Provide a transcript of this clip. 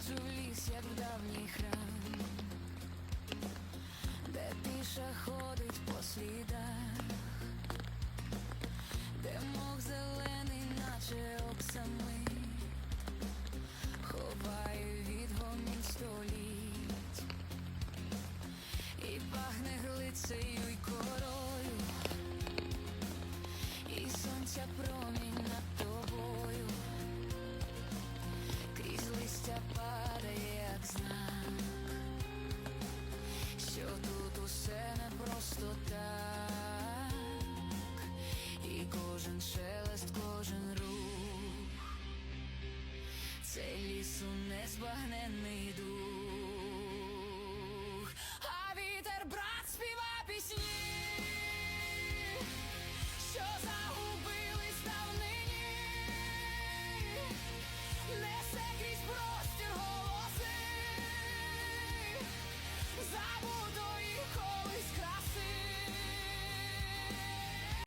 Заходжу в ліс, як в давній храм, де тиша ходить по слідах, де мох зелений, наче оксамит, ховає від гомін століть, і пахне глицею шелест, кожен рух, цей лісу незбагненний дух,